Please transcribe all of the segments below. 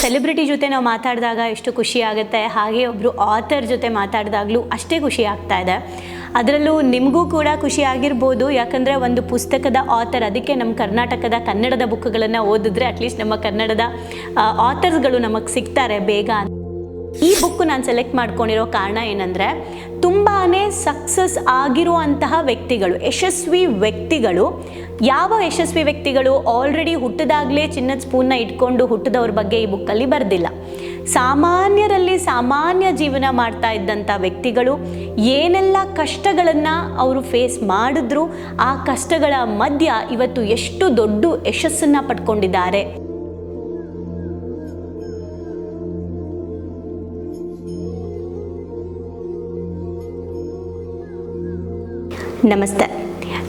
Celebrity ಜೊತೆ ನಾವು ಮಾತಾಡಿದಾಗ ಎಷ್ಟು ಖುಷಿ ಆಗುತ್ತೆ, ಹಾಗೆ ಒಬ್ಬರು ಆಥರ್ ಜೊತೆ ಮಾತಾಡಿದಾಗಲೂ ಅಷ್ಟೇ ಖುಷಿ ಆಗ್ತಾ ಇದೆ. ಅದರಲ್ಲೂ ನಿಮಗೂ ಕೂಡ ಖುಷಿ ಆಗಿರ್ಬೋದು, ಯಾಕಂದರೆ ಒಂದು ಪುಸ್ತಕದ ಆಥರ್ ಅದಕ್ಕೆ ನಮ್ಮ ಕರ್ನಾಟಕದ ಕನ್ನಡದ ಬುಕ್ಗಳನ್ನು ಓದಿದ್ರೆ ಅಟ್ಲೀಸ್ಟ್ ನಮ್ಮ ಕನ್ನಡದ ಆಥರ್ಸ್ಗಳು ನಮಗೆ ಸಿಗ್ತಾರೆ ಬೇಗ ಬುಕ್ ನಾನು ಸೆಲೆಕ್ಟ್ ಮಾಡ್ಕೊಂಡಿರೋ ಕಾರಣ ಏನಂದರೆ ತುಂಬಾ ಸಕ್ಸಸ್ ಆಗಿರುವಂತಹ ವ್ಯಕ್ತಿಗಳು, ಯಶಸ್ವಿ ವ್ಯಕ್ತಿಗಳು, ಯಾವ ಯಶಸ್ವಿ ವ್ಯಕ್ತಿಗಳು ಆಲ್ರೆಡಿ ಹುಟ್ಟಿದಾಗಲೇ ಚಿನ್ನದ ಸ್ಪೂನ್ನ ಇಟ್ಕೊಂಡು ಹುಟ್ಟಿದವ್ರ ಬಗ್ಗೆ ಈ ಬುಕ್ಕಲ್ಲಿ ಬರೆದಿಲ್ಲ. ಸಾಮಾನ್ಯರಲ್ಲಿ ಸಾಮಾನ್ಯ ಜೀವನ ಮಾಡ್ತಾ ಇದ್ದಂಥ ವ್ಯಕ್ತಿಗಳು ಏನೆಲ್ಲ ಕಷ್ಟಗಳನ್ನು ಅವರು ಫೇಸ್ ಮಾಡಿದ್ರು, ಆ ಕಷ್ಟಗಳ ಮಧ್ಯ ಇವತ್ತು ಎಷ್ಟು ದೊಡ್ಡ ಯಶಸ್ಸನ್ನು ಪಡ್ಕೊಂಡಿದ್ದಾರೆ. ನಮಸ್ತೆ.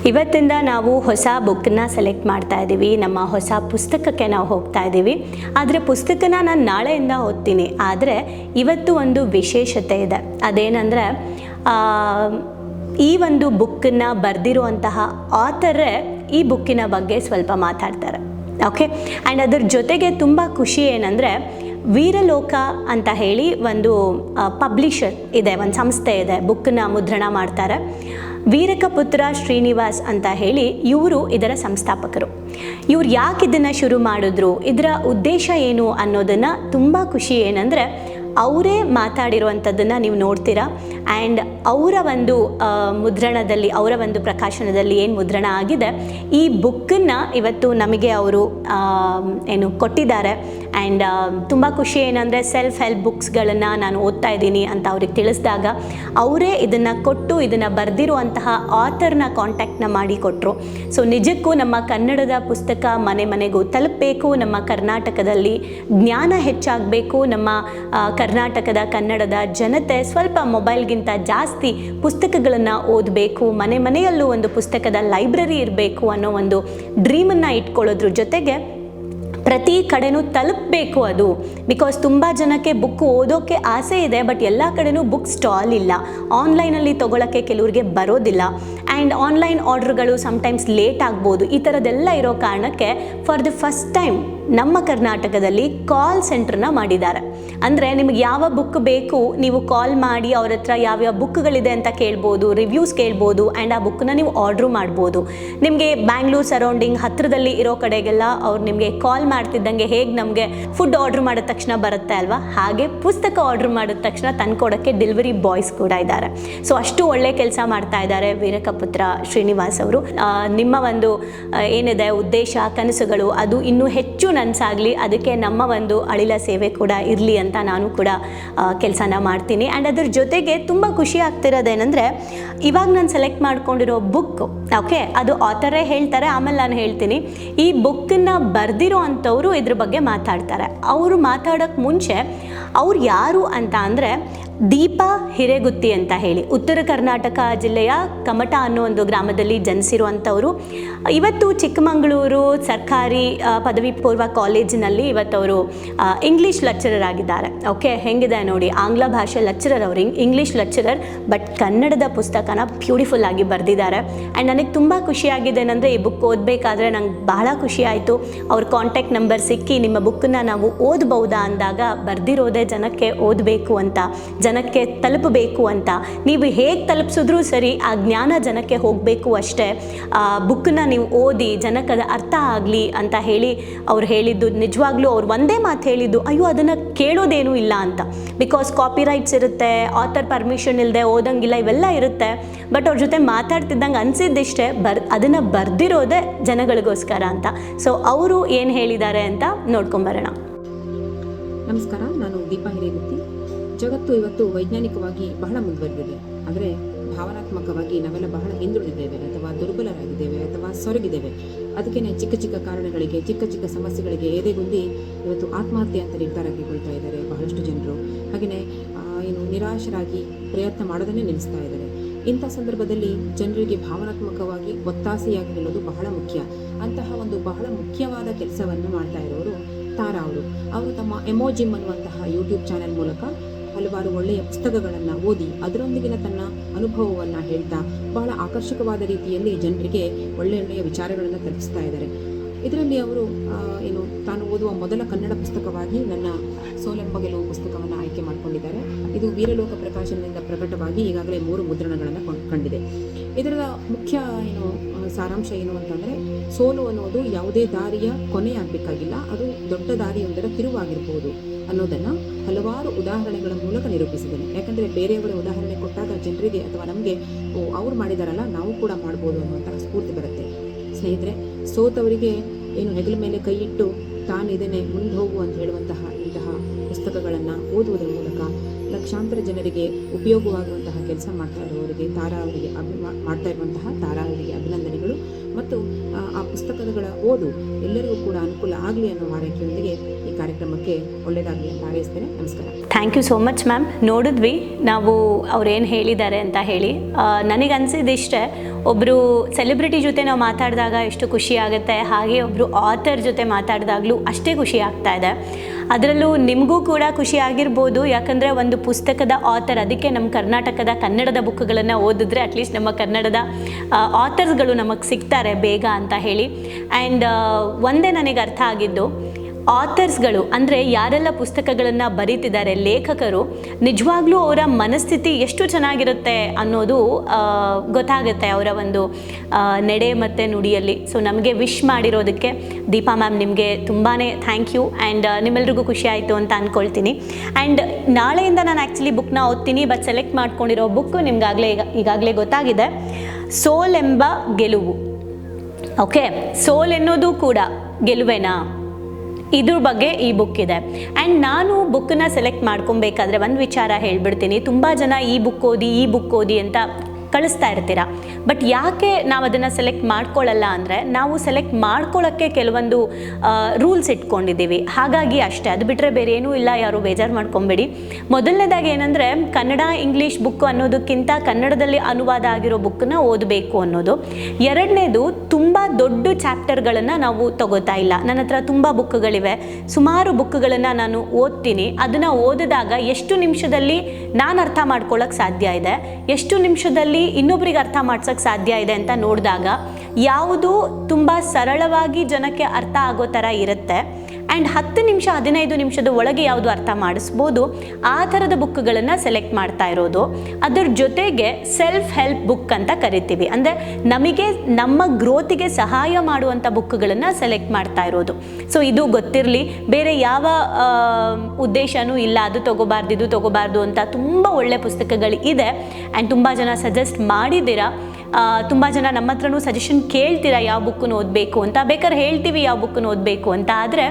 ಇವತ್ತಿಂದ ನಾವು ಹೊಸ ಬುಕ್ನ ಸೆಲೆಕ್ಟ್ ಮಾಡ್ತಾ ಇದ್ದೀವಿ. ನಮ್ಮ ಹೊಸ ಪುಸ್ತಕಕ್ಕೆ ನಾವು ಹೋಗ್ತಾ ಇದ್ದೀವಿ. ಆದರೆ ಪುಸ್ತಕನ ನಾನು ನಾಳೆಯಿಂದ ಓದ್ತೀನಿ. ಆದರೆ ಇವತ್ತು ಒಂದು ವಿಶೇಷತೆ ಇದೆ. ಅದೇನಂದರೆ ಈ ಒಂದು ಬುಕ್ಕನ್ನು ಬರೆದಿರುವಂತಹ ಆಥರೇ ಈ ಬುಕ್ಕಿನ ಬಗ್ಗೆ ಸ್ವಲ್ಪ ಮಾತಾಡ್ತಾರೆ. ಓಕೆ? ಆ್ಯಂಡ್ ಅದ್ರ ಜೊತೆಗೆ ತುಂಬ ಖುಷಿ ಏನಂದರೆ, ವೀರಲೋಕ ಅಂತ ಹೇಳಿ ಒಂದು ಪಬ್ಲಿಷರ್ ಇದೆ. ಒಂದು ಸಂಸ್ಥೆ ಇದೆ. ಬುಕ್ಕನ್ನ ಮುದ್ರಣ ಮಾಡ್ತಾರೆ. ವೀರಕಪುತ್ರ ಶ್ರೀನಿವಾಸ್ ಅಂತ ಹೇಳಿ ಇವರು ಇದರ ಸಂಸ್ಥಾಪಕರು. ಇವ್ರು ಯಾಕೆ ಇದನ್ನು ಶುರು ಮಾಡಿದ್ರು? ಇದರ ಉದ್ದೇಶ ಏನು ಅನ್ನೋದನ್ನು ತುಂಬ ಖುಷಿ ಏನಂದರೆ ಅವರೇ ಮಾತಾಡಿರುವಂಥದ್ದನ್ನು ನೀವು ನೋಡ್ತೀರಾ? ಆ್ಯಂಡ್ ಅವರ ಒಂದು ಮುದ್ರಣದಲ್ಲಿ, ಅವರ ಒಂದು ಪ್ರಕಾಶನದಲ್ಲಿ ಏನು ಮುದ್ರಣ ಆಗಿದೆ? ಈ ಬುಕ್ಕನ್ನು ಇವತ್ತು ನಮಗೆ ಅವರು ಏನು ಕೊಟ್ಟಿದ್ದಾರೆ. ಆ್ಯಂಡ್ ತುಂಬ ಖುಷಿ ಏನಂದರೆ ಸೆಲ್ಫ್ ಹೆಲ್ಪ್ ಬುಕ್ಸ್ಗಳನ್ನು ನಾನು ಓದ್ತಾ ಇದ್ದೀನಿ ಅಂತ ಅವ್ರಿಗೆ ತಿಳಿಸಿದಾಗ ಅವರೇ ಇದನ್ನು ಕೊಟ್ಟು ಇದನ್ನು ಬರೆದಿರುವಂತಹ ಆಥರ್ನ ಕಾಂಟ್ಯಾಕ್ಟ್ನ ಮಾಡಿ ಕೊಟ್ಟರು ಸೊ ನಿಜಕ್ಕೂ ನಮ್ಮ ಕನ್ನಡದ ಪುಸ್ತಕ ಮನೆ ಮನೆಗೂ ತಲುಪಬೇಕು. ನಮ್ಮ ಕರ್ನಾಟಕದಲ್ಲಿ ಜ್ಞಾನ ಹೆಚ್ಚಾಗಬೇಕು. ನಮ್ಮ ಕರ್ನಾಟಕದ ಕನ್ನಡದ ಜನತೆ ಸ್ವಲ್ಪ ಮೊಬೈಲ್ಗಿಂತ ಜಾಸ್ತಿ ಪುಸ್ತಕಗಳನ್ನು ಓದಬೇಕು, ಮನೆ ಮನೆಯಲ್ಲೂ ಒಂದು ಪುಸ್ತಕದ ಲೈಬ್ರರಿ ಇರಬೇಕು ಅನ್ನೋ ಒಂದು ಡ್ರೀಮನ್ನು ಇಟ್ಕೊಳ್ಳೋದ್ರ ಜೊತೆಗೆ ಪ್ರತಿ ಕಡೆನೂ ತಲುಪಬೇಕು ಅದು. ಬಿಕಾಸ್ ತುಂಬ ಜನಕ್ಕೆ ಬುಕ್ ಓದೋಕ್ಕೆ ಆಸೆ ಇದೆ ಬಟ್ ಎಲ್ಲ ಕಡೆನೂ ಬುಕ್ ಸ್ಟಾಲ್ ಇಲ್ಲ. ಆನ್ಲೈನಲ್ಲಿ ತೊಗೊಳಕ್ಕೆ ಕೆಲವ್ರಿಗೆ ಬರೋದಿಲ್ಲ. ಆ್ಯಂಡ್ ಆನ್ಲೈನ್ ಆರ್ಡ್ರ್ಗಳು ಸಮ್ಟೈಮ್ಸ್ ಲೇಟ್ ಆಗ್ಬೋದು. ಈ ಥರದ್ದೆಲ್ಲ ಇರೋ ಕಾರಣಕ್ಕೆ ಫಾರ್ ದಿ ಫಸ್ಟ್ ಟೈಮ್ ನಮ್ಮ ಕರ್ನಾಟಕದಲ್ಲಿ ಕಾಲ್ ಸೆಂಟ್ರನ್ನ ಮಾಡಿದ್ದಾರೆ. ಅಂದರೆ ನಿಮಗೆ ಯಾವ ಬುಕ್ ಬೇಕು, ನೀವು ಕಾಲ್ ಮಾಡಿ ಅವ್ರ ಹತ್ರ ಯಾವ್ಯಾವ ಬುಕ್ಗಳಿದೆ ಅಂತ ಕೇಳ್ಬೋದು ರಿವ್ಯೂಸ್ ಕೇಳ್ಬೋದು ಆ್ಯಂಡ್ ಆ ಬುಕ್ನ ನೀವು ಆರ್ಡ್ರು ಮಾಡ್ಬೋದು. ನಿಮಗೆ ಬ್ಯಾಂಗ್ಳೂರ್ ಸರೌಂಡಿಂಗ್ ಹತ್ತಿರದಲ್ಲಿ ಇರೋ ಕಡೆಗೆಲ್ಲ ಅವ್ರು ನಿಮಗೆ ಕಾಲ್ ಮಾಡ್ತಿದ್ದಂಗೆ ಹೇಗೆ ನಮಗೆ ಫುಡ್ ಆರ್ಡ್ರ್ ಮಾಡಿದ ತಕ್ಷಣ ಬರುತ್ತೆ ಅಲ್ವಾ? ಹಾಗೆ ಪುಸ್ತಕ ಆರ್ಡ್ರ್ ಮಾಡಿದ ತಕ್ಷಣ ತಂದ್ಕೊಡೋಕ್ಕೆ ಡೆಲಿವರಿ ಬಾಯ್ಸ್ ಕೂಡ ಇದ್ದಾರೆ. ಸೊ ಅಷ್ಟು ಒಳ್ಳೆ ಕೆಲಸ ಮಾಡ್ತಾ ಇದ್ದಾರೆ ವೀರಕಪುತ್ರ ಶ್ರೀನಿವಾಸ್ ಅವರು. ನಿಮ್ಮ ಒಂದು ಏನಿದೆ ಉದ್ದೇಶ, ಕನಸುಗಳು, ಅದು ಇನ್ನೂ ಹೆಚ್ಚು ನನಸಾಗಲಿ, ಅದಕ್ಕೆ ನಮ್ಮ ಒಂದು ಅಳಿಲ ಸೇವೆ ಕೂಡ ಇರಲಿ ಅಂತ ನಾನು ಕೂಡ ಕೆಲಸನ ಮಾಡ್ತೀನಿ. ಆ್ಯಂಡ್ ಅದ್ರ ಜೊತೆಗೆ ತುಂಬ ಖುಷಿ ಆಗ್ತಿರೋದೇನೆಂದರೆ, ಇವಾಗ ನಾನು ಸೆಲೆಕ್ಟ್ ಮಾಡ್ಕೊಂಡಿರೋ ಬುಕ್ ಓಕೆ ಅದು ಆಥರೇ ಹೇಳ್ತಾರೆ, ಆಮೇಲೆ ನಾನು ಹೇಳ್ತೀನಿ. ಈ ಬುಕ್ಕನ್ನು ಬರೆದಿರೋ ಅಂಥವರು ಇದ್ರ ಬಗ್ಗೆ ಮಾತಾಡ್ತಾರೆ. ಅವರು ಮಾತಾಡೋಕ್ಕೆ ಮುಂಚೆ ಅವ್ರು ಯಾರು ಅಂತ ಅಂದರೆ ದೀಪಾ ಹಿರೇಗುತ್ತಿ ಅಂತ ಹೇಳಿ ಉತ್ತರ ಕರ್ನಾಟಕ ಜಿಲ್ಲೆಯ ಕಮಟ ಅನ್ನೋ ಒಂದು ಗ್ರಾಮದಲ್ಲಿ ಜನಿಸಿರುವಂಥವರು. ಇವತ್ತು ಚಿಕ್ಕಮಗಳೂರು ಸರ್ಕಾರಿ ಪದವಿ ಪೂರ್ವ ಕಾಲೇಜಿನಲ್ಲಿ ಇವತ್ತವರು ಇಂಗ್ಲೀಷ್ ಲೆಕ್ಚರರ್ ಆಗಿದ್ದಾರೆ. ಓಕೆ ಹೆಂಗಿದೆ ನೋಡಿ, ಆಂಗ್ಲ ಭಾಷೆ ಲೆಕ್ಚರರ್ ಅವರು ಇಂಗ್ಲೀಷ್ ಲೆಕ್ಚರರ್ ಬಟ್ ಕನ್ನಡದ ಪುಸ್ತಕನ ಬ್ಯೂಟಿಫುಲ್ ಆಗಿ ಬರೆದಿದ್ದಾರೆ. ಆ್ಯಂಡ್ ನನಗೆ ತುಂಬ ಖುಷಿಯಾಗಿದೆ ಏನಂದರೆ, ಈ ಬುಕ್ ಓದಬೇಕಾದ್ರೆ ನಂಗೆ ಬಹಳ ಖುಷಿ ಆಯಿತು. ಅವ್ರ ಕಾಂಟ್ಯಾಕ್ಟ್ ನಂಬರ್ ಸಿಕ್ಕಿ ನಿಮ್ಮ ಬುಕ್ಕನ್ನ ನಾವು ಓದಬಹುದಾ ಅಂದಾಗ ಬರೆದಿರೋದೇ ಜನಕ್ಕೆ ಓದಬೇಕು ಅಂತ. ಜನಕ್ಕೆ ತಲುಪಬೇಕು ಅಂತ. ನೀವು ಹೇಗೆ ತಲುಪಿಸಿದ್ರೂ ಸರಿ ಆ ಜ್ಞಾನ ಜನಕ್ಕೆ ಹೋಗಬೇಕು ಅಷ್ಟೇ. ಆ ಬುಕ್ಕನ್ನ ನೀವು ಓದಿ ಜನಕ್ಕದ ಅರ್ಥ ಆಗಲಿ ಅಂತ ಹೇಳಿ ಅವ್ರು ಹೇಳಿದ್ದು ನಿಜವಾಗ್ಲೂ ಅವ್ರು ಒಂದೇ ಮಾತು ಹೇಳಿದ್ದು, ಅಯ್ಯೋ, ಅದನ್ನು ಕೇಳೋದೇನೂ ಇಲ್ಲ ಅಂತ. ಬಿಕಾಸ್ ಕಾಪಿರೈಟ್ಸ್ ಇರುತ್ತೆ ಆಥರ್ ಪರ್ಮಿಷನ್ ಇಲ್ಲದೆ ಓದಂಗಿಲ್ಲ, ಇವೆಲ್ಲ ಇರುತ್ತೆ. ಬಟ್ ಅವ್ರ ಜೊತೆ ಮಾತಾಡ್ತಿದ್ದಂಗೆ ಅನಿಸಿದ್ದಿಷ್ಟೇ, ಬರ್, ಅದನ್ನು ಬರ್ದಿರೋದೇ ಜನಗಳಿಗೋಸ್ಕರ ಅಂತ. ಸೊ ಅವರು ಏನು ಹೇಳಿದ್ದಾರೆ ಅಂತ ನೋಡ್ಕೊಂಬರೋಣ ನಮಸ್ಕಾರ, ನಾನು ದೀಪಾ ಹಿರೇಗುತ್ತಿ ಜಗತ್ತು ಇವತ್ತು ವೈಜ್ಞಾನಿಕವಾಗಿ ಬಹಳ ಮುಂದುವರೆದಿದೆ. ಆದರೆ ಭಾವನಾತ್ಮಕವಾಗಿ ನಾವೆಲ್ಲ ಬಹಳ ಹಿಂದುಳಿದಿದ್ದೇವೆ, ಅಥವಾ ದುರ್ಬಲರಾಗಿದ್ದೇವೆ, ಅಥವಾ ಸೊರಗಿದ್ದೇವೆ. ಅದಕ್ಕೇನೆ ಚಿಕ್ಕ ಚಿಕ್ಕ ಕಾರಣಗಳಿಗೆ, ಚಿಕ್ಕ ಚಿಕ್ಕ ಸಮಸ್ಯೆಗಳಿಗೆ ಎದೆಗುಂದಿ ಇವತ್ತು ಆತ್ಮಹತ್ಯೆ ಅಂತ ನಿರ್ಧಾರ ಕೈಗೊಳ್ತಾ ಇದ್ದಾರೆ ಬಹಳಷ್ಟು ಜನರು. ಹಾಗೆಯೇ ಏನು ನಿರಾಶರಾಗಿ ಪ್ರಯತ್ನ ಮಾಡೋದನ್ನೇ ನಿಲ್ಲಿಸ್ತಾ ಇದ್ದಾರೆ. ಇಂಥ ಸಂದರ್ಭದಲ್ಲಿ ಜನರಿಗೆ ಭಾವನಾತ್ಮಕವಾಗಿ ಒತ್ತಾಸೆಯಾಗಿ ನಿಲ್ಲೋದು ಬಹಳ ಮುಖ್ಯ. ಅಂತಹ ಒಂದು ಬಹಳ ಮುಖ್ಯವಾದ ಕೆಲಸವನ್ನು ಮಾಡ್ತಾ ಇರೋರು ತಾರಾ ಅವರು. ಅವರು ತಮ್ಮ ಎಮೋಜಿಮ್ ಅನ್ನುವಂತಹ ಯೂಟ್ಯೂಬ್ ಚಾನೆಲ್ ಮೂಲಕ ಹಲವಾರು ಒಳ್ಳೆಯ ಪುಸ್ತಕಗಳನ್ನು ಓದಿ ಅದರೊಂದಿಗಿನ ತನ್ನ ಅನುಭವವನ್ನು ಹೇಳ್ತಾ ಬಹಳ ಆಕರ್ಷಕವಾದ ರೀತಿಯಲ್ಲಿ ಜನರಿಗೆ ಒಳ್ಳೆಯ ಒಳ್ಳೆಯ ವಿಚಾರಗಳನ್ನು ತಲುಪಿಸ್ತಾ ಇದ್ದಾರೆ. ಇದರಲ್ಲಿ ಅವರು ಏನು, ತಾನು ಓದುವ ಮೊದಲ ಕನ್ನಡ ಪುಸ್ತಕವಾಗಿ ನನ್ನ ಸೋಲೆಂಬ ಗೆಲುವು ಪುಸ್ತಕವನ್ನು ಆಯ್ಕೆ ಮಾಡಿಕೊಂಡಿದ್ದಾರೆ. ಇದು ವೀರಲೋಕ ಪ್ರಕಾಶನದಿಂದ ಪ್ರಕಟವಾಗಿ ಈಗಾಗಲೇ ಮೂರು ಮುದ್ರಣಗಳನ್ನು ಕೊಂಡ್- ಕಂಡಿದೆ. ಇದರ ಮುಖ್ಯ ಏನು ಸಾರಾಂಶ ಏನು ಅಂತಂದರೆ ಸೋಲು ಅನ್ನೋದು ಯಾವುದೇ ದಾರಿಯ ಕೊನೆ ಆಗಬೇಕಾಗಿಲ್ಲ ಅದು ದೊಡ್ಡ ದಾರಿಯೊಂದರ ತಿರುವಾಗಿರ್ಬೋದು ಅನ್ನೋದನ್ನು ಹಲವಾರು ಉದಾಹರಣೆಗಳ ಮೂಲಕ ನಿರೂಪಿಸಿದ್ದೇನೆ. ಯಾಕಂದರೆ ಬೇರೆಯವರ ಉದಾಹರಣೆ ಕೊಟ್ಟಾಗ ಜನರಿಗೆ ಅಥವಾ ನಮಗೆ ಅವ್ರು ಮಾಡಿದಾರಲ್ಲ, ನಾವು ಕೂಡ ಮಾಡ್ಬೋದು ಅನ್ನುವಂತಹ ಸ್ಫೂರ್ತಿ ಬರುತ್ತೆ. ಸ್ನೇಹಿತರೆ, ಸೋತವರಿಗೆ ಏನು ಹೆಗಲ ಮೇಲೆ ಕೈ ಇಟ್ಟು ತಾನಿದೇನೆ ಮುಂದೆ ಹೋಗು ಅಂತ ಹೇಳುವಂತಹ ಇಂತಹ ಪುಸ್ತಕಗಳನ್ನು ಓದುವುದರ ಮೂಲಕ ಲಕ್ಷಾಂತರ ಜನರಿಗೆ ಉಪಯೋಗವಾಗುವಂತಹ ಕೆಲಸ ಮಾಡ್ತಾ ಇರುವವರಿಗೆ ತಾರಾ ಅವರಿಗೆ ಅಭಿಮಾ ಮಾಡ್ತಾ ಇರುವಂತಹ ತಾರಾ ಅವರಿಗೆ ಅಭಿನಂದನೆಗಳು. ಮತ್ತು ಆ, ಪುಸ್ತಕಗಳ ಓದು ಎಲ್ಲರಿಗೂ ಕೂಡ ಅನುಕೂಲ ಆಗಲಿ ಅನ್ನೋ ಹಾರೈಕೆಯೊಂದಿಗೆ ಈ ಕಾರ್ಯಕ್ರಮಕ್ಕೆ ಒಳ್ಳೆಯದಾಗಲಿ ಅಂತ ಹಾರೈಸ್ತೇನೆ. ನಮಸ್ಕಾರ. Thank you so much ma'am ನೋಡಿದ್ವಿ. ನಾವು ಅವ್ರೇನು ಹೇಳಿದ್ದಾರೆ ಅಂತ ಹೇಳಿ. ನನಗೆ ಒಬ್ಬರು ಸೆಲೆಬ್ರಿಟಿ ಜೊತೆ ನಾವು ಮಾತಾಡಿದಾಗ ಎಷ್ಟು ಖುಷಿ ಆಗುತ್ತೆ ಹಾಗೆ ಒಬ್ಬರು ಆಥರ್ ಜೊತೆ ಮಾತಾಡಿದಾಗಲೂ ಅಷ್ಟೇ ಖುಷಿ ಆಗ್ತಾ ಇದೆ. ಅದರಲ್ಲೂ ನಿಮಗೂ ಕೂಡ ಖುಷಿ ಆಗಿರ್ಬೋದು. ಯಾಕಂದರೆ ಒಂದು ಪುಸ್ತಕದ ಆಥರ್ ಅದಕ್ಕೆ ನಮ್ಮ ಕರ್ನಾಟಕದ ಕನ್ನಡದ ಬುಕ್ಗಳನ್ನು ಓದಿದ್ರೆ ಅಟ್ಲೀಸ್ಟ್ ನಮ್ಮ ಕನ್ನಡದ ಆಥರ್ಸ್ಗಳು ನಮಗೆ ಸಿಗ್ತಾರೆ ಬೇಗ ಅಂತ ಹೇಳಿ. ಆ್ಯಂಡ್ ಒಂದೇ ನನಗೆ ಅರ್ಥ ಆಗಿದ್ದು ಆಥರ್ಸ್ಗಳು, ಅಂದರೆ ಯಾರೆಲ್ಲ ಪುಸ್ತಕಗಳನ್ನು ಬರೀತಿದ್ದಾರೆ, ಲೇಖಕರು, ನಿಜವಾಗ್ಲೂ ಅವರ ಮನಸ್ಥಿತಿ ಎಷ್ಟು ಚೆನ್ನಾಗಿರುತ್ತೆ ಅನ್ನೋದು ಗೊತ್ತಾಗುತ್ತೆ ಅವರ ಒಂದು ನಡೆ ಮತ್ತು ನುಡಿಯಲ್ಲಿ. ಸೊ ನಮಗೆ ವಿಶ್ ಮಾಡಿರೋದಕ್ಕೆ ದೀಪಾ ಮ್ಯಾಮ್ ನಿಮಗೆ ತುಂಬಾ ಥ್ಯಾಂಕ್ ಯು ಆ್ಯಂಡ್ ನಿಮ್ಮೆಲ್ರಿಗೂ ಖುಷಿ ಆಯಿತು ಅಂತ ಅಂದ್ಕೊಳ್ತೀನಿ ಆ್ಯಂಡ್ ನಾಳೆಯಿಂದ ನಾನು ಆ್ಯಕ್ಚುಲಿ ಬುಕ್ನ ಓದ್ತೀನಿ ಬಟ್ ಸೆಲೆಕ್ಟ್ ಮಾಡ್ಕೊಂಡಿರೋ ಬುಕ್ ನಿಮ್ಗಾಗಲೇ ಈಗ, ಈಗಾಗಲೇ ಗೊತ್ತಾಗಿದೆ. ಸೋಲ್ ಎಂಬ ಗೆಲುವು. ಓಕೆ ಸೋಲ್ ಎನ್ನೋದು ಕೂಡ ಗೆಲುವೇನಾ? ಇದ್ರ ಬಗ್ಗೆ ಈ ಬುಕ್ ಇದೆ. ಆ್ಯಂಡ್ ನಾನು ಬುಕ್ಕನ್ನ ಸೆಲೆಕ್ಟ್ ಮಾಡ್ಕೊಬೇಕಾದ್ರೆ ಒಂದು ವಿಚಾರ ಹೇಳ್ಬಿಡ್ತೀನಿ. ತುಂಬ ಜನ ಈ ಬುಕ್ ಓದಿ, ಈ ಬುಕ್ ಓದಿ ಅಂತ ಕಳಿಸ್ತಾ ಇರ್ತೀರಾ? ಬಟ್ ಯಾಕೆ ನಾವು ಅದನ್ನು ಸೆಲೆಕ್ಟ್ ಮಾಡ್ಕೊಳ್ಳಲ್ಲ ಅಂದರೆ ನಾವು ಸೆಲೆಕ್ಟ್ ಮಾಡ್ಕೊಳ್ಳೋಕ್ಕೆ ಕೆಲವೊಂದು ರೂಲ್ಸ್ ಇಟ್ಕೊಂಡಿದ್ದೀವಿ. ಹಾಗಾಗಿ ಅಷ್ಟೇ, ಅದು ಬಿಟ್ಟರೆ ಬೇರೆ ಏನೂ ಇಲ್ಲ, ಯಾರು ಬೇಜಾರು ಮಾಡ್ಕೊಬೇಡಿ. ಮೊದಲನೇದಾಗಿ ಏನಂದರೆ, ಕನ್ನಡ ಇಂಗ್ಲೀಷ್ ಬುಕ್ ಅನ್ನೋದಕ್ಕಿಂತ ಕನ್ನಡದಲ್ಲಿ ಅನುವಾದ ಆಗಿರೋ ಬುಕ್ಕನ್ನ ಓದಬೇಕು ಅನ್ನೋದು. ಎರಡನೇದು, ತುಂಬ ದೊಡ್ಡ ಚಾಪ್ಟರ್ಗಳನ್ನು ನಾವು ತಗೋತಾ ಇಲ್ಲ. ನನ್ನ ಹತ್ರ ತುಂಬ ಬುಕ್ಗಳಿವೆ ಸುಮಾರು ಬುಕ್ಗಳನ್ನು ನಾನು ಓದ್ತೀನಿ. ಅದನ್ನು ಓದಿದಾಗ ಎಷ್ಟು ನಿಮಿಷದಲ್ಲಿ ನಾನು ಅರ್ಥ ಮಾಡ್ಕೊಳ್ಳೋಕೆ ಸಾಧ್ಯ ಇದೆ? ಎಷ್ಟು ನಿಮಿಷದಲ್ಲಿ ಇನ್ನೊಬ್ರಿಗೆ ಅರ್ಥ ಮಾಡ್ಸೋಕ್ಕೆ ಸಾಧ್ಯ ಇದೆ ಅಂತ ನೋಡಿದಾಗ, ಯಾವುದು ತುಂಬ ಸರಳವಾಗಿ ಜನಕ್ಕೆ ಅರ್ಥ ಆಗೋ ಥರ ಇರುತ್ತೆ. ಆ್ಯಂಡ್ ಹತ್ತು ನಿಮಿಷ, ಹದಿನೈದು ನಿಮಿಷದ ಒಳಗೆ ಯಾವುದು ಅರ್ಥ ಮಾಡಿಸ್ಬೋದು, ಆ ಥರದ ಬುಕ್ಗಳನ್ನು ಸೆಲೆಕ್ಟ್ ಮಾಡ್ತಾ ಇರೋದು. ಅದರ ಜೊತೆಗೆ ಸೆಲ್ಫ್ ಹೆಲ್ಪ್ ಬುಕ್ ಅಂತ ಕರಿತೀವಿ. ಅಂದರೆ ನಮಗೆ, ನಮ್ಮ ಗ್ರೋತಿಗೆ ಸಹಾಯ ಮಾಡುವಂಥ ಬುಕ್ಗಳನ್ನು ಸೆಲೆಕ್ಟ್ ಮಾಡ್ತಾ ಇರೋದು. ಸೊ ಇದು ಗೊತ್ತಿರಲಿ, ಬೇರೆ ಯಾವ ಉದ್ದೇಶನೂ ಇಲ್ಲ, ಅದು ತೊಗೋಬಾರ್ದು, ಇದು ತೊಗೋಬಾರ್ದು ಅಂತ ತುಂಬ ಒಳ್ಳೆ ಪುಸ್ತಕಗಳು ಇದೆ ಆ್ಯಂಡ್ ತುಂಬ ಜನ ಸಜೆಸ್ಟ್ ಮಾಡಿದ್ದೀರಾ. ತುಂಬ ಜನ ನಮ್ಮ ಹತ್ರನೂ ಸಜೆಷನ್ ಕೇಳ್ತೀರಾ, ಯಾವ ಬುಕ್ಕನ್ನು ಓದಬೇಕು ಅಂತ? ಬೇಕಾದ್ರೆ ಹೇಳ್ತೀವಿ, ಯಾವ ಬುಕ್ಕನ್ನು ಓದಬೇಕು ಅಂತ. ಆದರೆ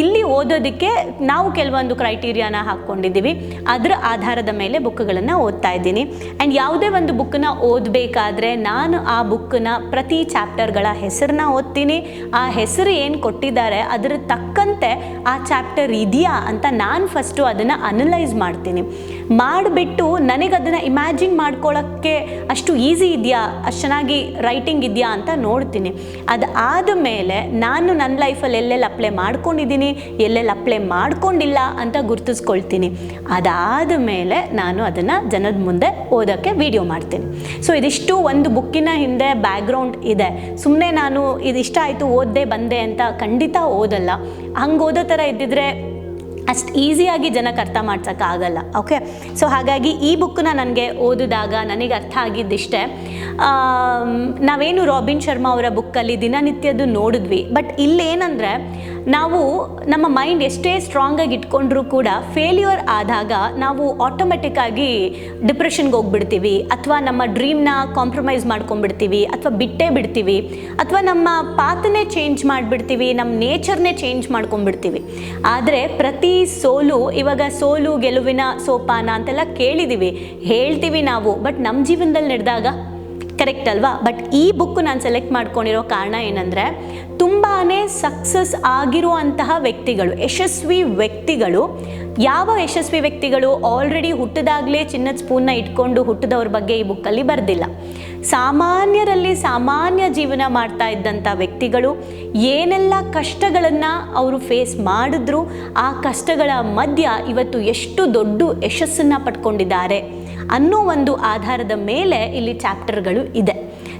ಇಲ್ಲಿ ಓದೋದಕ್ಕೆ ನಾವು ಕೆಲವೊಂದು ಕ್ರೈಟೀರಿಯಾನ ಹಾಕ್ಕೊಂಡಿದ್ದೀವಿ. ಅದರ ಆಧಾರದ ಮೇಲೆ ಬುಕ್ಗಳನ್ನು ಓದ್ತಾ ಇದ್ದೀನಿ. ಆ್ಯಂಡ್ ಯಾವುದೇ ಒಂದು ಬುಕ್ಕನ್ನ ಓದಬೇಕಾದ್ರೆ ನಾನು ಆ ಬುಕ್ಕನ್ನ ಪ್ರತಿ ಚಾಪ್ಟರ್ಗಳ ಹೆಸರನ್ನ ಓದ್ತೀನಿ. ಆ ಹೆಸರು ಏನು ಕೊಟ್ಟಿದ್ದಾರೆ, ಅದರ ತಕ್ಕಂತೆ ಆ ಚಾಪ್ಟರ್ ಇದೆಯಾ ಅಂತ ನಾನು ಫಸ್ಟು ಅದನ್ನು ಅನಲೈಸ್ ಮಾಡ್ತೀನಿ. ಮಾಡಿಬಿಟ್ಟು ನನಗೆ ಅದನ್ನು ಇಮ್ಯಾಜಿನ್ ಮಾಡ್ಕೊಳ್ಳೋಕ್ಕೆ ಅಷ್ಟು ಈಸಿ ಇದೆಯಾ ಅಷ್ಟು ಚೆನ್ನಾಗಿ ರೈಟಿಂಗ್ ಇದೆಯಾ ಅಂತ ನೋಡ್ತೀನಿ. ಅದು ಮೇಲೆ ನಾನು ನನ್ನ ಲೈಫಲ್ಲಿ ಎಲ್ಲೆಲ್ಲಿ ಅಪ್ಲೈ ಮಾಡ್ಕೊಂಡಿದ್ದೀನಿ, ಎಲ್ಲೆಲ್ಲಿ ಅಪ್ಲೈ ಮಾಡ್ಕೊಂಡಿಲ್ಲ ಅಂತ ಗುರ್ತಿಸ್ಕೊಳ್ತೀನಿ. ಅದಾದ ಮೇಲೆ ನಾನು ಅದನ್ನು ಜನದ ಮುಂದೆ ಓದೋಕ್ಕೆ ವಿಡಿಯೋ ಮಾಡ್ತೀನಿ. ಸೊ ಇದಿಷ್ಟು ಒಂದು ಬುಕ್ಕಿನ ಹಿಂದೆ ಬ್ಯಾಕ್ಗ್ರೌಂಡ್ ಇದೆ. ಸುಮ್ಮನೆ ನಾನು ಇದಿಷ್ಟ ಆಯಿತು ಓದ್ದೆ ಬಂದೆ ಅಂತ ಖಂಡಿತ ಓದಲ್ಲ. ಹಂಗೆ ಓದೋ ಥರ ಇದ್ದಿದ್ರೆ ಅಷ್ಟು ಈಸಿಯಾಗಿ ಜನಕ್ಕೆ ಅರ್ಥ ಮಾಡ್ಸೋಕ್ಕಾಗಲ್ಲ ಓಕೆ ಸೊ ಹಾಗಾಗಿ ಈ ಬುಕ್ಕನ್ನ ನನಗೆ ಓದಿದಾಗ ನನಗೆ ಅರ್ಥ ಆಗಿದ್ದಿಷ್ಟೇ. ನಾವೇನು ರಾಬಿನ್ ಶರ್ಮಾ ಅವರ ಬುಕ್ಕಲ್ಲಿ ದಿನನಿತ್ಯದ್ದು ನೋಡಿದ್ವಿ. ಬಟ್ ಇಲ್ಲೇನಂದರೆ ನಾವು ನಮ್ಮ ಮೈಂಡ್ ಎಷ್ಟೇ ಸ್ಟ್ರಾಂಗ್ ಆಗಿ ಇಟ್ಕೊಂಡ್ರೂ ಕೂಡ ಫೇಲ್ಯೂರ್ ಆದಾಗ ನಾವು ಆಟೋಮೆಟಿಕ್ಕಾಗಿ ಡಿಪ್ರೆಷನ್ಗೆ ಹೋಗ್ಬಿಡ್ತೀವಿ. ಅಥವಾ ನಮ್ಮ ಡ್ರೀಮ್ನ ಕಾಂಪ್ರಮೈಸ್ ಮಾಡ್ಕೊಂಡ್ಬಿಡ್ತೀವಿ. ಅಥವಾ ಬಿಟ್ಟೇ ಬಿಡ್ತೀವಿ. ಅಥವಾ ನಮ್ಮ ಪಾತನೇ ಚೇಂಜ್ ಮಾಡಿಬಿಡ್ತೀವಿ. ನಮ್ಮ ನೇಚರ್ನೇ ಚೇಂಜ್ ಮಾಡ್ಕೊಂಡ್ಬಿಡ್ತೀವಿ. ಆದರೆ ಪ್ರತಿ ಸೋಲು, ಇವಾಗ ಸೋಲು, ಗೆಲುವಿನ ಸೋಪಾನ ಅಂತೆಲ್ಲ ಕೇಳಿದ್ದೀವಿ ಹೇಳ್ತೀವಿ ನಾವು. ಬಟ್ ನಮ್ಮ ಜೀವನದಲ್ಲಿ ನಡೆದಾಗ ಕರೆಕ್ಟ್ ಅಲ್ವಾ? ಬಟ್ ಈ ಬುಕ್ ನಾನು ಸೆಲೆಕ್ಟ್ ಮಾಡ್ಕೊಂಡಿರೋ ಕಾರಣ ಏನಂದರೆ ತುಂಬಾ ಸಕ್ಸಸ್ ಆಗಿರುವಂತಹ ವ್ಯಕ್ತಿಗಳು, ಯಶಸ್ವಿ ವ್ಯಕ್ತಿಗಳು, ಯಾವ ಯಶಸ್ವಿ ವ್ಯಕ್ತಿಗಳು ಆಲ್ರೆಡಿ ಹುಟ್ಟಿದಾಗಲೇ ಚಿನ್ನದ ಸ್ಪೂನ್ನ ಇಟ್ಕೊಂಡು ಹುಟ್ಟಿದವ್ರ ಬಗ್ಗೆ ಈ ಬುಕ್ಕಲ್ಲಿ ಬರೆದಿಲ್ಲ. ಸಾಮಾನ್ಯರಲ್ಲಿ ಸಾಮಾನ್ಯ ಜೀವನ ಮಾಡ್ತಾ ಇದ್ದಂಥ ವ್ಯಕ್ತಿಗಳು, ಏನೆಲ್ಲ ಕಷ್ಟಗಳನ್ನು ಅವರು ಫೇಸ್ ಮಾಡಿದ್ರು, ಆ ಕಷ್ಟಗಳ ಮಧ್ಯ ಇವತ್ತು ಎಷ್ಟು ದೊಡ್ಡ ಯಶಸ್ಸನ್ನು ಪಡ್ಕೊಂಡಿದ್ದಾರೆ. ಅನ್ನೋ ಒಂದು ಆಧಾರದ ಮೇಲೆ ಇಲ್ಲಿ ಚಾಪ್ಟರ್ಗಳು ಇದೆ.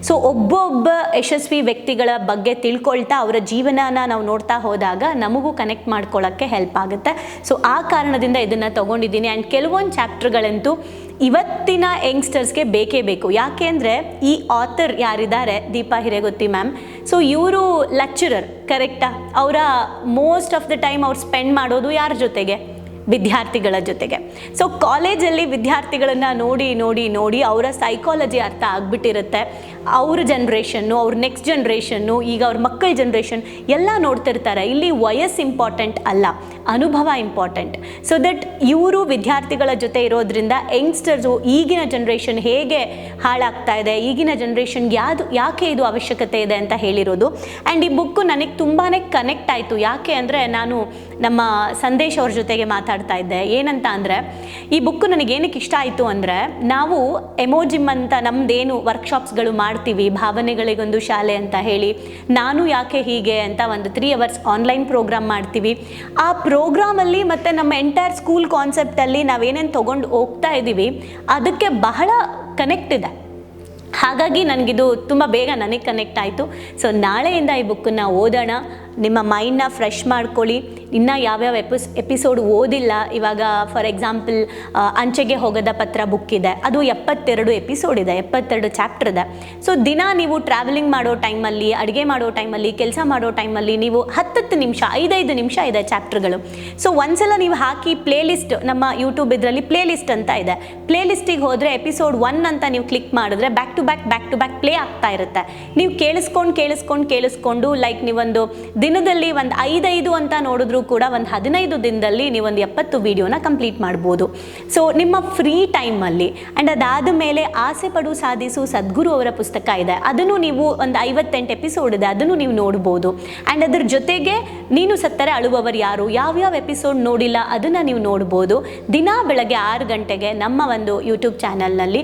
ಸೊ ಒಬ್ಬೊಬ್ಬ ಯಶಸ್ವಿ ವ್ಯಕ್ತಿಗಳ ಬಗ್ಗೆ ತಿಳ್ಕೊಳ್ತಾ ಅವರ ಜೀವನನ ನಾವು ನೋಡ್ತಾ ಹೋದಾಗ ನಮಗೂ ಕನೆಕ್ಟ್ ಮಾಡ್ಕೊಳ್ಳೋಕ್ಕೆ ಹೆಲ್ಪ್ ಆಗುತ್ತೆ. ಸೊ ಆ ಕಾರಣದಿಂದ ಇದನ್ನು ತೊಗೊಂಡಿದ್ದೀನಿ. ಆ್ಯಂಡ್ ಕೆಲವೊಂದು ಚಾಪ್ಟರ್ಗಳಂತೂ ಇವತ್ತಿನ ಯಂಗ್ಸ್ಟರ್ಸ್ಗೆ ಬೇಕೇ ಬೇಕು. ಯಾಕೆ ಅಂದರೆ ಈ ಆಥರ್ ಯಾರಿದ್ದಾರೆ? ದೀಪಾ ಹಿರೇಗೊತ್ತಿ ಮ್ಯಾಮ್ ಸೊ ಇವರು ಲೆಕ್ಚರರ್ ಕರೆಕ್ಟಾ ಅವರ ಮೋಸ್ಟ್ ಆಫ್ ದ ಟೈಮ್ ಅವ್ರು ಸ್ಪೆಂಡ್ ಮಾಡೋದು ಯಾರ ಜೊತೆಗೆ? ವಿದ್ಯಾರ್ಥಿಗಳ ಜೊತೆಗೆ. ಸೊ ಕಾಲೇಜಲ್ಲಿ ವಿದ್ಯಾರ್ಥಿಗಳನ್ನು ನೋಡಿ ನೋಡಿ ನೋಡಿ ಅವರ ಸೈಕಾಲಜಿ ಅರ್ಥ ಆಗ್ಬಿಟ್ಟಿರುತ್ತೆ. ಅವ್ರ ಜನ್ರೇಷನ್ನು ಅವ್ರ ನೆಕ್ಸ್ಟ್ ಜನ್ರೇಷನ್ನು ಈಗ ಅವ್ರ ಮಕ್ಕಳ ಜನ್ರೇಷನ್ ಎಲ್ಲ ನೋಡ್ತಿರ್ತಾರೆ. ಇಲ್ಲಿ ವಯಸ್ಸು ಇಂಪಾರ್ಟೆಂಟ್ ಅಲ್ಲ, ಅನುಭವ ಇಂಪಾರ್ಟೆಂಟ್ ಸೊ ದಟ್ ಇವರು ವಿದ್ಯಾರ್ಥಿಗಳ ಜೊತೆ ಇರೋದ್ರಿಂದ ಯಂಗ್ಸ್ಟರ್ಸು ಈಗಿನ ಜನ್ರೇಷನ್ ಹೇಗೆ ಹಾಳಾಗ್ತಾ ಇದೆ, ಈಗಿನ ಜನ್ರೇಷನ್ಗೆ ಯಾವುದು, ಯಾಕೆ ಇದು ಅವಶ್ಯಕತೆ ಇದೆ ಅಂತ ಹೇಳಿರೋದು. ಆ್ಯಂಡ್ ಈ ಬುಕ್ಕು ನನಗೆ ತುಂಬಾ ಕನೆಕ್ಟ್ ಆಯಿತು. ಯಾಕೆ ಅಂದರೆ ನಾನು ನಮ್ಮ ಸಂದೇಶ್ ಅವ್ರ ಜೊತೆಗೆ ಮಾತಾಡ್ತಾ ಇದ್ದೆ. ಏನಂತ ಅಂದರೆ, ಈ ಬುಕ್ ನನಗೆ ಏನಕ್ಕೆ ಇಷ್ಟ ಆಯಿತು ಅಂದರೆ, ನಾವು ಎಮೋಜಿಮ್ ಅಂತ ನಮ್ಮದೇನು ವರ್ಕ್ಶಾಪ್ಸ್ಗಳು ಮಾಡ್ತೀವಿ, ಭಾವನೆಗಳಿಗೊಂದು ಶಾಲೆ ಅಂತ ಹೇಳಿ, ನಾನು ಯಾಕೆ ಹೀಗೆ ಅಂತ ಒಂದು ತ್ರೀ ಅವರ್ಸ್ ಆನ್ಲೈನ್ ಪ್ರೋಗ್ರಾಮ್ ಮಾಡ್ತೀವಿ. ಆ ಪ್ರೋಗ್ರಾಮಲ್ಲಿ ಮತ್ತು ನಮ್ಮ ಎಂಟೈರ್ ಸ್ಕೂಲ್ ಕಾನ್ಸೆಪ್ಟಲ್ಲಿ ನಾವೇನೇನು ತೊಗೊಂಡು ಹೋಗ್ತಾ ಇದ್ದೀವಿ ಅದಕ್ಕೆ ಬಹಳ ಕನೆಕ್ಟ್ ಇದೆ. ಹಾಗಾಗಿ ನನಗಿದು ತುಂಬ ಬೇಗ ನನಗೆ ಕನೆಕ್ಟ್ ಆಯಿತು. ಸೊ ನಾಳೆಯಿಂದ ಈ ಬುಕ್ಕನ್ನು ಓದೋಣ. ನಿಮ್ಮ ಮೈಂಡ್ನ ಫ್ರೆಶ್ ಮಾಡ್ಕೊಳ್ಳಿ. ಇನ್ನು ಯಾವ್ಯಾವ ಎಪಿಸ್ ಎಪಿಸೋಡ್ ಓದಿಲ್ಲ, ಇವಾಗ ಫಾರ್ ಎಕ್ಸಾಂಪಲ್ ಅಂಚೆಗೆ ಹೋಗದ ಪತ್ರ ಬುಕ್ ಇದೆ. ಅದು ಎಪ್ಪತ್ತೆರಡು ಎಪಿಸೋಡ್ ಇದೆ, ಎಪ್ಪತ್ತೆರಡು ಚಾಪ್ಟರ್ ಇದೆ. ಸೊ ದಿನ ನೀವು ಟ್ರಾವೆಲಿಂಗ್ ಮಾಡೋ ಟೈಮಲ್ಲಿ ಅಡುಗೆ ಮಾಡೋ ಟೈಮಲ್ಲಿ ಕೆಲಸ ಮಾಡೋ ಟೈಮಲ್ಲಿ ನೀವು ಹತ್ತತ್ತು ನಿಮಿಷ, ಐದೈದು ನಿಮಿಷ ಇದೆ ಚಾಪ್ಟರ್ಗಳು ಸೊ ಒಂದ್ಸಲ ನೀವು ಹಾಕಿ ಪ್ಲೇ ಲಿಸ್ಟ್ ನಮ್ಮ ಯೂಟ್ಯೂಬ್ ಇದರಲ್ಲಿ ಪ್ಲೇ ಲಿಸ್ಟ್ ಅಂತ ಇದೆ. ಪ್ಲೇ ಲಿಸ್ಟಿಗೆ ಹೋದರೆ ಎಪಿಸೋಡ್ ಒನ್ ಅಂತ ನೀವು ಕ್ಲಿಕ್ ಮಾಡಿದ್ರೆ back to back back to back play ಆಗ್ತಾ ಇರುತ್ತೆ. ನೀವು ಕೇಳಿಸ್ಕೊಂಡು ಕೇಳಿಸ್ಕೊಂಡು ಕೇಳಿಸ್ಕೊಂಡು ಲೈಕ್ ನೀವೊಂದು ದಿನದಲ್ಲಿ ಒಂದು ಐದೈದು ಅಂತ ನೋಡಿದ್ರು ಕೂಡ ಒಂದು ಹದಿನೈದು ದಿನದಲ್ಲಿ ನೀವೊಂದು ಎಪ್ಪತ್ತು ವಿಡಿಯೋನ ಕಂಪ್ಲೀಟ್ ಮಾಡ್ಬೋದು. ಸೊ ನಿಮ್ಮ ಫ್ರೀ ಟೈಮಲ್ಲಿ ಆ್ಯಂಡ್ ಅದಾದ ಮೇಲೆ ಆಸೆ ಪಡು ಸಾಧಿಸು ಸದ್ಗುರು ಅವರ ಪುಸ್ತಕ ಇದೆ. ಅದನ್ನು ನೀವು ಒಂದು ಐವತ್ತೆಂಟು ಎಪಿಸೋಡ್ ಇದೆ, ಅದನ್ನು ನೀವು ನೋಡ್ಬೋದು. ಆ್ಯಂಡ್ ಅದ್ರ ಜೊತೆಗೆ ನೀನು ಸತ್ತರೆ ಅಳುವವರು ಯಾರು, ಯಾವ್ಯಾವ ಎಪಿಸೋಡ್ ನೋಡಿಲ್ಲ ಅದನ್ನು ನೀವು ನೋಡ್ಬೋದು. ದಿನ ಬೆಳಗ್ಗೆ ಆರು ಗಂಟೆಗೆ ನಮ್ಮ ಒಂದು ಯೂಟ್ಯೂಬ್ ಚಾನಲ್ನಲ್ಲಿ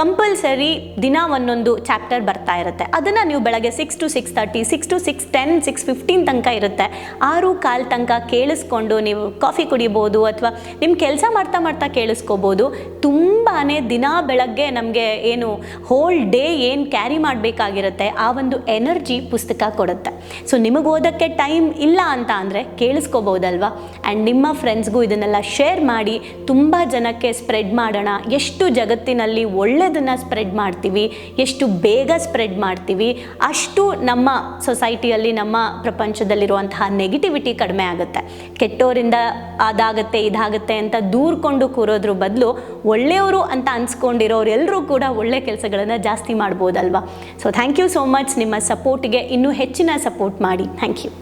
ಕಂಪಲ್ಸರಿ ದಿನ ಒಂದೊಂದು ಚಾಪ್ಟರ್ ಬರ್ತಾ ಇರುತ್ತೆ. ಅದನ್ನು ನೀವು ಬೆಳಗ್ಗೆ six to six thirty six to six ten six fifteen ತನಕ ಇರುತ್ತೆ. ಆರು ಕಾಲ್ ತನಕ ಕೇಳಿಸ್ಕೊಂಡು ನೀವು ಕಾಫಿ ಕುಡಿಬೋದು ಅಥವಾ ನಿಮ್ಮ ಕೆಲಸ ಮಾಡ್ತಾ ಮಾಡ್ತಾ ಕೇಳಿಸ್ಕೋಬೋದು. ತುಂಬಾ ದಿನ ಬೆಳಗ್ಗೆ ನಮಗೆ ಏನು ಹೋಲ್ ಡೇ ಏನು ಕ್ಯಾರಿ ಮಾಡಬೇಕಾಗಿರುತ್ತೆ, ಆ ಒಂದು ಎನರ್ಜಿ ಪುಸ್ತಕ ಕೊಡುತ್ತೆ. ಸೊ ನಿಮಗೆ ಓದೋಕ್ಕೆ ಟೈಮ್ ಇಲ್ಲ ಅಂತ ಅಂದರೆ ಕೇಳಿಸ್ಕೋಬೋದಲ್ವಾ? ಆ್ಯಂಡ್ ನಿಮ್ಮ ಫ್ರೆಂಡ್ಸ್ಗೂ ಇದನ್ನೆಲ್ಲ ಶೇರ್ ಮಾಡಿ ತುಂಬ ಜನಕ್ಕೆ ಸ್ಪ್ರೆಡ್ ಮಾಡೋಣ. ಎಷ್ಟು ಜಗತ್ತಿನಲ್ಲಿ ಒಳ್ಳೆಯದನ್ನು ಸ್ಪ್ರೆಡ್ ಮಾಡ್ತೀವಿ, ಎಷ್ಟು ಬೇಗ ಸ್ಪ್ರೆಡ್ ಮಾಡ್ತೀವಿ, ಅಷ್ಟು ನಮ್ಮ ಸೊಸೈಟಿಯಲ್ಲಿ ನಮ್ಮ ಪ್ರಪಂಚದಲ್ಲಿರುವಂತಹ ನೆಗೆಟಿವಿಟಿ ಕಡಿಮೆ ಆಗುತ್ತೆ. ಕೆಟ್ಟೋರಿಂದ ಅದಾಗತ್ತೆ, ಇದಾಗತ್ತೆ ಅಂತ ದೂರ್ಕೊಂಡು ಕೂರೋದ್ರ ಬದಲು ಒಳ್ಳೆಯವರು ಅಂತ ಅನ್ಸ್ಕೊಂಡಿರೋರು ಎಲ್ಲರೂ ಕೂಡ ಒಳ್ಳೆ ಕೆಲಸಗಳನ್ನು ಜಾಸ್ತಿ ಮಾಡ್ಬೋದಲ್ವಾ? So thank you so much ನಿಮ್ಮ ಸಪೋರ್ಟ್ಗೆ ಇನ್ನೂ ಹೆಚ್ಚಿನ ಸಪೋರ್ಟ್ ಮಾಡಿ. Thank you